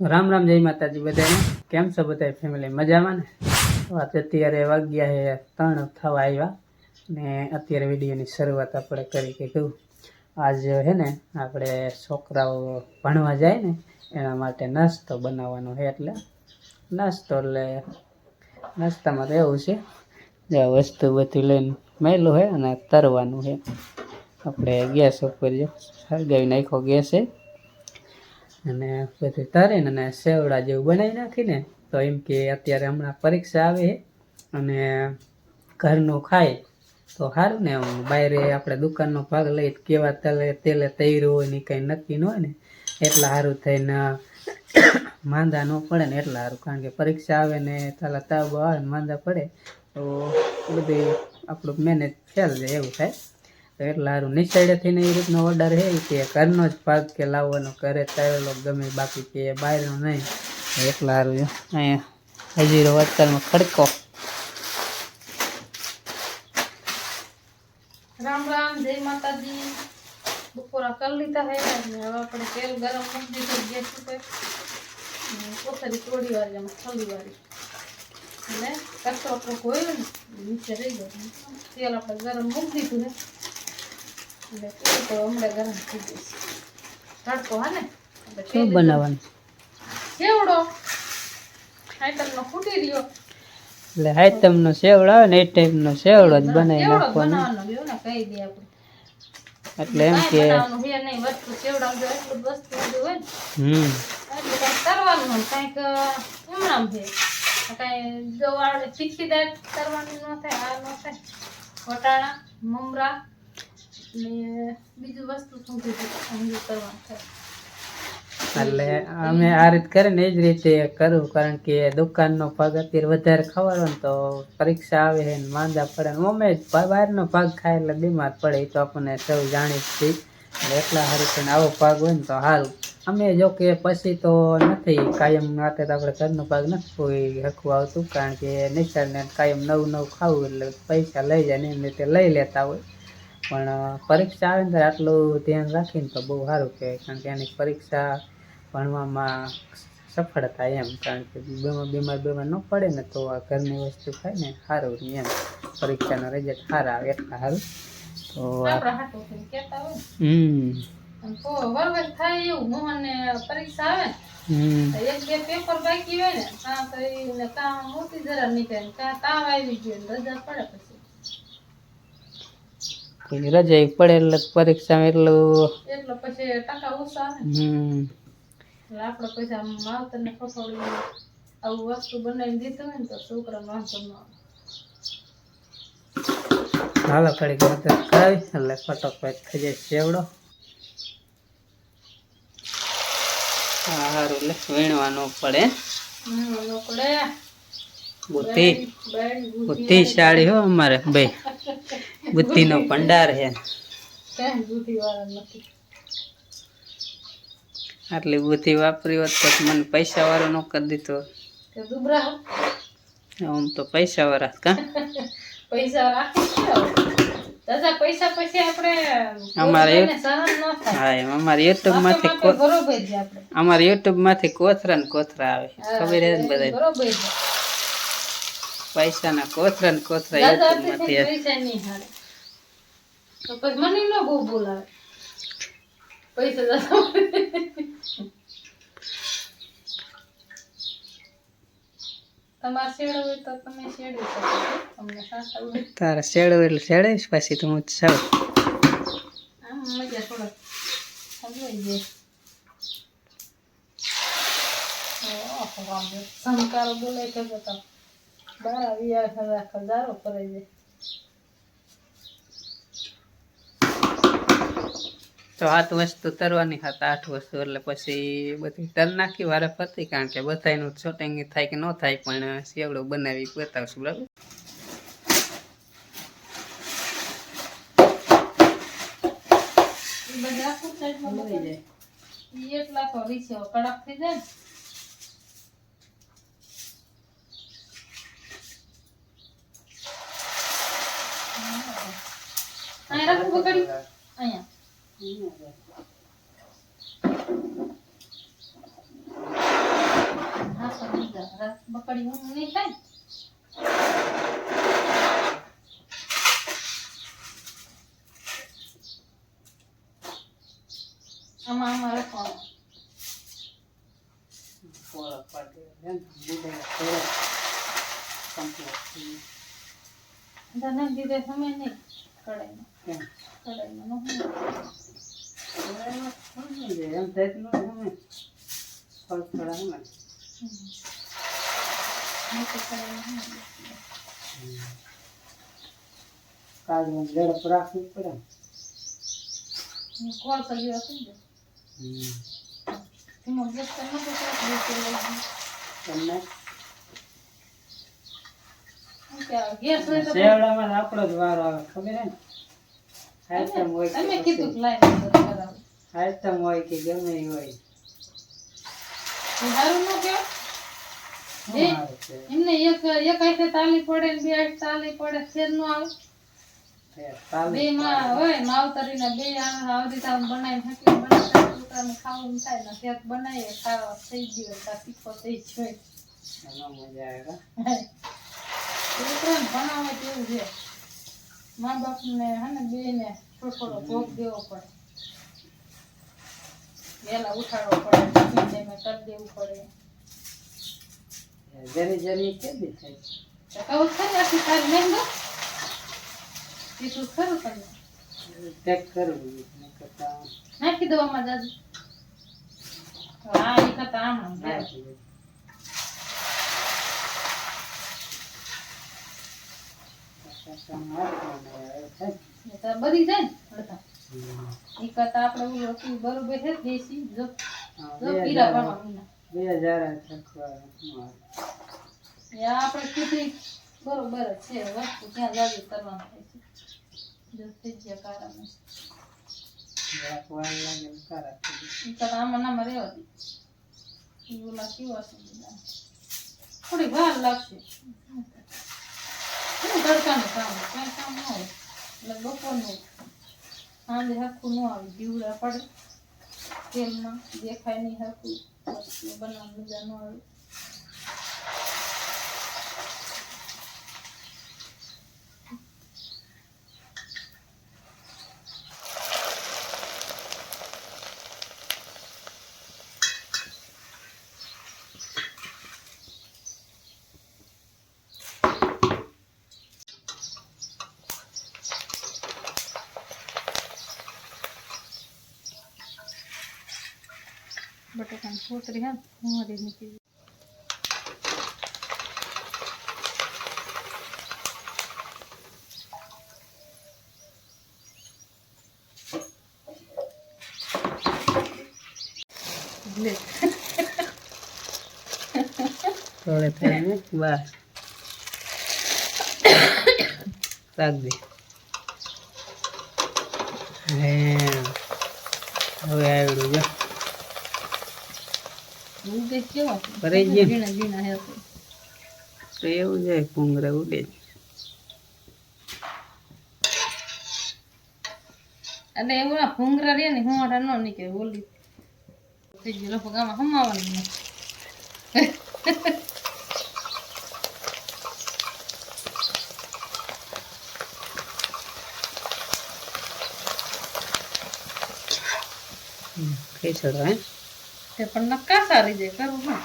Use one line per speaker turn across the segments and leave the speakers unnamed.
રામ રામ જય માતાજી બધાને. કેમ છો બધા ફેમિલી મજામાં ને? તો આજે અત્યારે વાગ્યા છે ત્રણ થવા આવ્યા ને અત્યારે વિડીયોની શરૂઆત આપણે કરી કે કહ્યું આજ છે ને આપણે છોકરાઓ ભણવા જાય ને એના માટે નાસ્તો બનાવવાનો છે એટલે નાસ્તો એટલે નાસ્તામાં એવું છે. જે વસ્તુ બધી લઈને મેલું છે અને તરવાનું છે આપણે ગેસ ઉપર સળગાવી નાખ્યો ગેસ અને બધું તરીને અને સેવડા જેવું બનાવી નાખીને, તો એમ કે અત્યારે હમણાં પરીક્ષા આવે અને ઘરનું ખાય, તો સારું ને બાયરે આપણે દુકાનનો ભાગ લઈ કેવા તેલે તેલે તૈરું હોય ને કંઈ નક્કી ન હોય ને, એટલા સારું થઈને માંદા ન પડે ને એટલા સારું કારણ કે પરીક્ષા આવે ને તાલા તાવ આવે ને માંદા પડે, તો બધી આપણું મેનેજ ફેલ જાય એવું થાય. એટલા સારું નિશાળે થઈને એ રીતનો ઓર્ડર હે કે ઘરનો જ ભાગ કે લાવવાનો, ઘરે તળેલો ગમે બાકી કે બહારનો નહીં. એટલે સારું અહીંયા હજીરો અત્યારમાં ખડકો.
રામ રામ, જય માતાજી. બપોરા કરી લીધા હે હવે આપણે તેલ ગરમ કરી દીધું ગેસ ઉપર. પોતાની થોડી વાર જેમ થોડી વાર અને કચરો આપણો નીચે રહી ગયો. તેલ આપણે ગરમ મૂકી દીધું ને
શું બનાવવાનું?
કેવડો આઈટમનો ફૂટી રહ્યો.
એટલે આઈટમનો સેવડો આવે ને એ ટાઈપનો સેવડો જ બનાવી નાખવાનો એટલે એમ કે હમ.
કરવાનું કાંઈક એમણામ છે. કાંઈ આપણે તીખી દાળ ન થાય આ ન થાય. વટાણા મમરા
એટલે અમે આ રીત કરે ને એ જ રીતે કરું, કારણ કે દુકાનનો ભાગ અત્યારે વધારે ખવાડો ને તો પરીક્ષા આવે ને માંદા પડે અમે જ બહારનો ભાગ ખાય એટલે બીમાર પડે, એ તો આપણને સૌ જાણી જ છીએ એટલા સારું છે આવો ભાગ હોય ને તો સારું અમે જો કે પછી તો નથી કાયમ માટે તો આપણે ઘરનો ભાગ નથી કોઈ હકવું આવતું, કારણ કે નિશાળને કાયમ નવું નવું ખાવું એટલે પૈસા લઈ જાય ને એમ રીતે લઈ લેતા હોય. પણ પરીક્ષા આવે ને આટલું ધ્યાન રાખીને તો બહુ સારું કહેવાય. કારણ કે એની પરીક્ષા ભણવામાં સફળ થાય એમ. કારણ કે બીમાર બીમાર બીમાર ન પડે ને તો આ ઘરની વસ્તુ ખાય ને સારું એમ. પરીક્ષાનો રિઝલ્ટ સારા આવે એટલા સારું. તો હમ.
થાય એવું. મોહનને પરીક્ષા આવે ને. એક બે પેપર બાકી હોય ને કાં તો કામ મોટી જરા નીકળે કાં તાવ આવી ગયો રજા પડે પછી.
કોઈ રજા પડે એટલે પરીક્ષામાં એટલું
એટલે પછી ટકા ઓછા
હમ.
એટલે આપણે આમ માવતરને ખસોડી આવું વસ્તુ બનાવીને દીધું હોય ને તો છોકરા આવે.
હાલો કડી મદદ કરાવી. એટલે ફટોફટ થઈ જાય સેવડો સારું એટલે વીણવાનું પડે. બુદ્ધિ.
બુદ્ધિ
બુદ્ધિશાળી હો અમારે ભાઈ. બુદ્ધિનો ભંડાર છે.
કાંઈ બુદ્ધિ વાળા નથી.
આટલી બુદ્ધિ વાપરી હોત તો મને પૈસા વાળો ન કરી દીધો આમ તો પૈસા વાળા કા?
પૈસા દાદા પૈસા પછી આપણે
અમારે
ન
હા એમ અમારે
યુટ્યુબમાંથી
અમારે યુટ્યુબમાંથી કોથરા ને કોથરા આવે. ખબર છે ને બધા પૈસાના ના કોથરા ને કોથરા
યુટ્યુબમાંથી પછી મને ન બહુ બોલાવે પૈસા દાદા તમારે શેડો હોય તો તમે શેડવી શકો છો. તમને સાસા હોય
તારે શેડો એટલે શેડાઈશ પછી તો હું સાવ
આમ મજા થોડોક સમજાઈ જાય ઓહો, વાહ, સંસ્કારો બોલાય કે તો બારા વીયા હજાર હજારો કરાઈ જાય
તો આઠ વસ્તુ તરવાની હતા આઠ વસ્તુ એટલે પછી બધી તર નાખી વારે ફરતી કારણ કે બધાનું શૂટિંગ થાય કે ન થાય પણ સેવડો બનાવી બતાવશું બરાબર?
ઈ બધા આખું સાઈડમાં બતાવી. દે. ઈ એટલા તો રીસે કડક થઈ જાય અહીંયા. આમાં આમાં રાખવાનું
પોળા પાડી
દીધે સમય નહીં હમ.
કાજુ ઝડપ રાખવી પડે ને.
હું કોલ કરી હતી ને એમાં ગેસ તો નતો કરતો, ગેસ તો લઈ ગયો.
તમને
ગેસ હોય તો
શેવડામાં આપણો જ વારો આવે ખબર હે ને? આઈટમ હોય
તમે કીધું કે લાઈન
આઈટમ હોય કે ગમે એ હોય.
સારું ન
છે?
એમને એક એક હાથે તાલી પડે ને બે આઈટ તાલી પડે ફેર નો આવે. બે માં હોય માવતરી ને બે આવડી તાવ બનાવી ફેંકી બનાવી છોકરાને ખાવું થાય ને ફેર બનાવીએ ખાવા થઈ ગયો તા પીખો થઈ ગયો
મજા આવે કા?
છોકરાને ભણાવે તેવું છે. મા બાપને હે ને બે ને થોડો થોડો ભોગ દેવો પડે. વહેલા ઉઠાડવો પડે કરી દેવું પડે.
જરી જરી કેદી થાય.
તો કહું ખરી આખી તારી ખરું તમે
ચેક કરવું
નાખી દો આમાં દાદુ. હા એ કરતા આમ આમ જાય. ને અડધા. કરતા આપણે ઓલું બરોબર છે
બે હજાર
આપણે કીધી બરોબર છે વસ્તુ ક્યાં જાજુ કરવાનું થાય છે જો થઈ ગયા કારણ બધા થોડી વાર લાગશે શું તડકાનું કામ કઈ કામ ન હોય. એટલે બપોરનું સાંજે હરખું ન આવે, જીવડા પડે. તેલમાં દેખાય નહીં હરખું વસ્તુ બનાવવાની મજા ન આવે. બટાકાની ફોતરી હા મારી મૂકી લે
થોડે થાય ને બસ રાખ દે હે હવે આવડું જો
ઉગે કેવા છે?
ભરાઈ ગયા?
ઝીણા ઝીણા હે
તો. એવું જાય ભૂંગરા ઉડે
અને એવું ના ભૂંગરા રે ને ન નીકળે ઓલી. થઈ ગયું હમાવાનું.
હે?
તે પણ નક્કા સારી જાય કરવું હા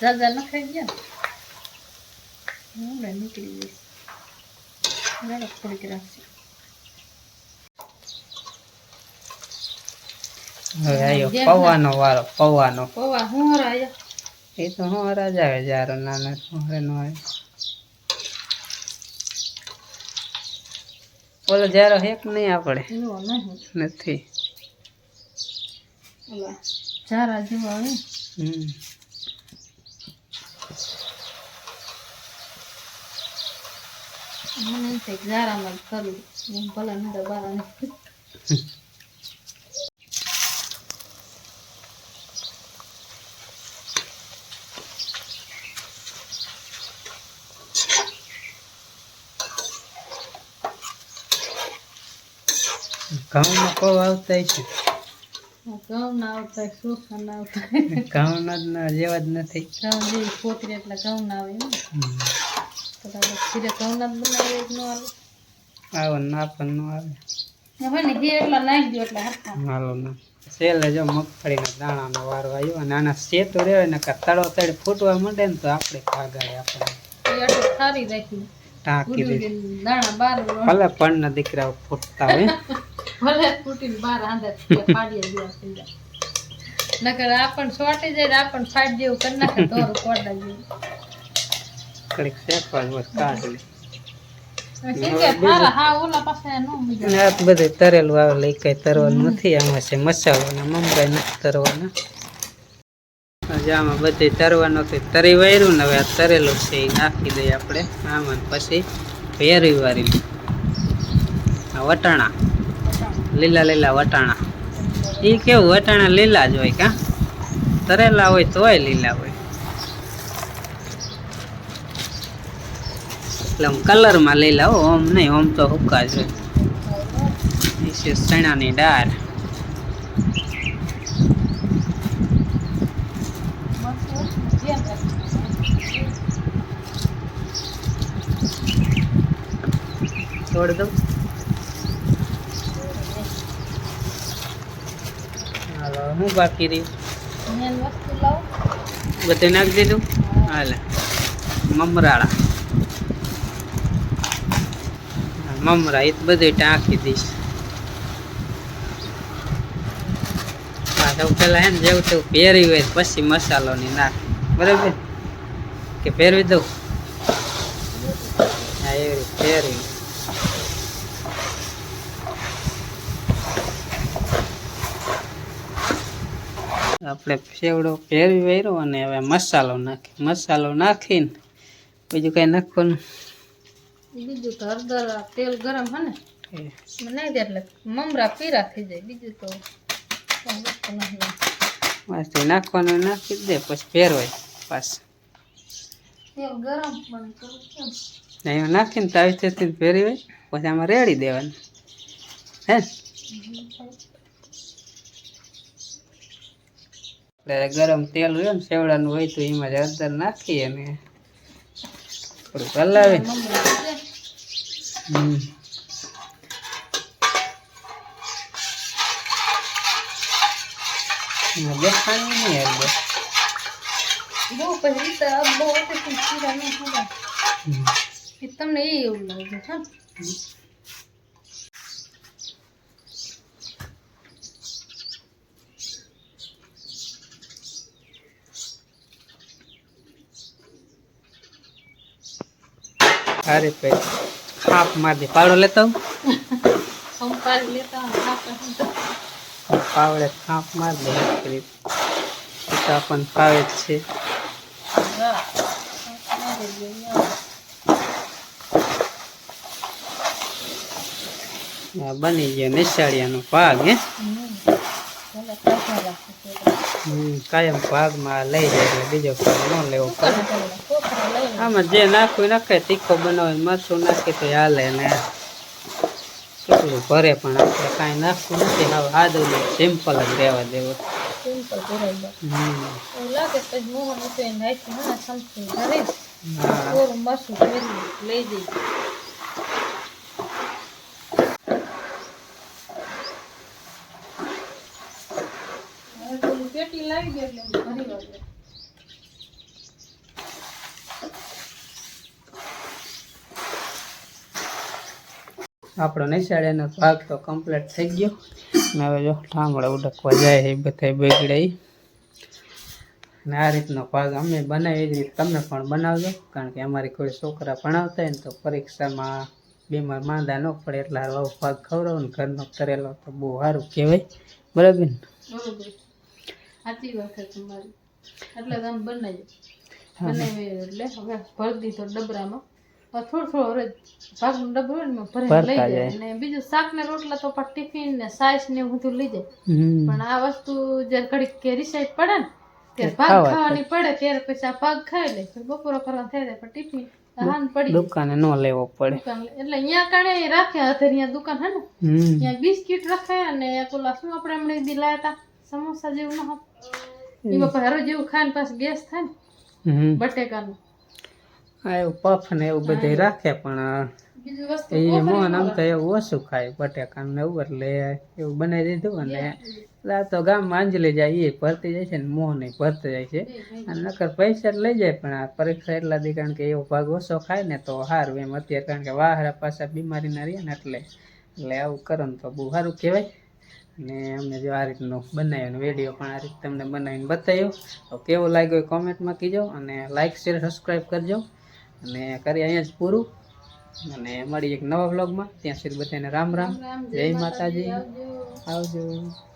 જાજા નખાઈ ગયા ને? હવે નીકળી જઈશ. થોડીક રાખશે
હવે પૌવાનો વારો પૌવાનો.
પૌવા હું રાજા
એ તો હું રાજા આવે જારો નાના હોરે નો આવે. ઓલો જારો હેક નહીં આપણે નથી.
ઓલા ચારા જેવા હોય
હમ
મને એમ થાય કે ઝારામાં જ કરવું એમ ભલે નતા બારા ને
ઘઉંમાં પૌ આવતા છે
ઘઉં ના આવતા હોય, ના આવતા
જેવા જ નથી.
ઘઉં જેવી ફોતરી એટલે ઘઉં ના આવે તો ખીરે ઘઉં ના જ ન આવે.
આવો ના પણ ન આવે.
ને હોય ને ઘી એટલા નાખી દો એટલે
હાલો ના. છેલ્લે જો મગફળીના દાણાનો વારો આવ્યો અને આના સેતો રહેવાય ને તળો તળી ફૂટવા માંડે ને તો આપણે ભાગાડે આપણે.
સારી રાખી.
ટાંકી દે
દાણા બાર
ભલે પણના દીકરા ફૂટતા હોય.
ભલે ફૂટીને બાર આંધા પાડીએ દિવસ થઈ જાય. નકર આપણ છોટી જાય આપણ ફાટ જેવું કરી નાખે દોરું કોડા જેવું
કડીક શેકવા જ હોય કાઢી
કેમ કે હારા હા ઓલા પાસે ન મજા
અને આ બધું તરેલું આવે લઈ કઈ તરવાનું નથી આમાં છે મસાલો ને મમરાઈ નથી તરવાના. હજી આમાં બધું તરવાનું કે તરી ને હવે આ તરેલું છે એ નાખી દઈએ આપણે આમાં પછી વારી આ વટાણા. લીલા લીલા વટાણા. એ કેવું, વટાણા લીલા જ હોય કા? તરેલા હોય તોય લીલા હોય. એટલે આમ કલરમાં લીલા હો ઓમ નહીં ઓમ તો હુકા જ હોય. ચણાની દાળ. છોડ દઉં હાલો હું બાકી રહ્યું બધે નાખી દીધું? હાલે. મમરાળા. મમરા એ તો બધું ટાંકી દઈશ. સૌ પેલા હે ને જેવું તેવું પહેરી હોય પછી મસાલો ની નાખ. બરાબર? કે પહેરવી દઉં? હા એવી રીતે આપણે સેવડો પહેરવી વેરો અને હવે મસાલો નાખી મસાલો નાખીને બીજું કઈ નાખવાનું?
બીજું તો હળદર તેલ ગરમ હે ને નાખી દે એટલે મમરા પીરા થઈ જાય. બીજું તો
મસ્ત નાખવાનું નાખી દે પછી પહેરવાય પાછું.
તેલ ગરમ પણ કેમ?
નાખીને તાવી તેથી ફેરવી પછી આમાં રેડી દેવાનું. હે ને? એટલે ગરમ તેલ હોય ને સેવડાનું હોય તો એમાં જ હળદર નાખી અને થોડુંક હલાવે. હમ. દેખાણી નહીં
તમને એ એવું લાગે છે ને
અરે ખાપ મારી પાડો લેતો પાવડે ખાપ માર દે. એક રીત એ તો આપણને ફાવે જ છે. બની ગયો નિશાળિયાનો ભાગ હે? કાયમ ભાગમાં લઈ જાય બીજો ભાગ ન લેવો પડે. આમાં જે નાખવું નાખે તીખો બનાવે મરચું નાખે તો હાલે ને. કેટલું ભરે પણ આપણે કાંઈ નાખવું નથી. હવે આદું સિમ્પલ જ રહેવા દેવું.
સિમ્પલ લઈ જઈ પેટી લાવી દે એટલે હું ભરી વાળું.
આપણો નિશાળીનો ભાગ તો કમ્પ્લીટ થઈ ગયો. ને હવે જો ઠામડા ઉડકવા જાય એ બધા બગડે. ને આ રીતનો ભાગ અમે બનાવી એ જ રીતે તમે પણ બનાવજો. કારણ કે અમારી કોઈ છોકરા ભણાવતા હોય ને તો પરીક્ષામાં બીમાર માંદા ન પડે એટલે આવો ભાગ ખવડાવો ને ઘરનો કરેલો તો બહુ સારું કહેવાય. બરાબર ને?
સાચી વાત છે તમારી. એટલે તમે બનાવી એટલે હવે ભરી દીધો ડબરામાં. થોડું થોડું ભાગ ડબ્બો એમાં લઈ જાય. અને બીજું શાક ને રોટલા તો પણ ટિફિન ને સાઈસ ને બધું લઈ જાય. પણ આ વસ્તુ જ્યારે ઘડીક કે રિસાઈડ પડે ને ત્યારે ભાગ ખાવાની પડે ત્યારે પછી આ ભાગ ખાઈ લે. બપોરો કરવા થઈ જાય પણ ટિફિન પડી
દુકાને ન લેવો પડે.
એટલે અહીંયા કણે રાખ્યા હતા અહીંયા દુકાન હે ને? ત્યાં બિસ્કિટ રાખ્યા અને એક શું આપણે હમણાં બી લાયા હતા સમોસા જેવું ન હતું. એ બાપા હારો જેવું ખાઈને પાછું ગેસ થાય ને બટેકાનું.
આ એવું પફ ને એવું બધું રાખે પણ એ મોહન આમ તો એવું ઓછું ખાય બટેકા ને એવું એટલે એવું બનાવી દીધું અને આ તો ગામમાં અંજલી જાય એ ભરતી જાય છે ને મોહન ભરતી જાય છે. અને નકર પૈસા લઈ જાય પણ આ પરીક્ષા એટલા દી કારણ કે એવો ભાગ ઓછો ખાય ને તો સારું એમ. અત્યારે કારણ કે વાહરા પાછા બીમારીના રહ્યા ને એટલે એટલે આવું કરો ને તો બહુ સારું કહેવાય. ને અમને જો આ રીતનું બનાવ્યો વીડિયો પણ આ રીતે તમને બનાવીને બતાવ્યો. તો કેવો લાગ્યો કોમેન્ટમાં કીજો અને લાઇક શેર સબસ્ક્રાઈબ કરજો. અને કરી અહીંયા જ પૂરું. અને મળી એક નવા વ્લોગમાં ત્યાં સુધી બધાને રામ રામ. જય માતાજી. આવજો.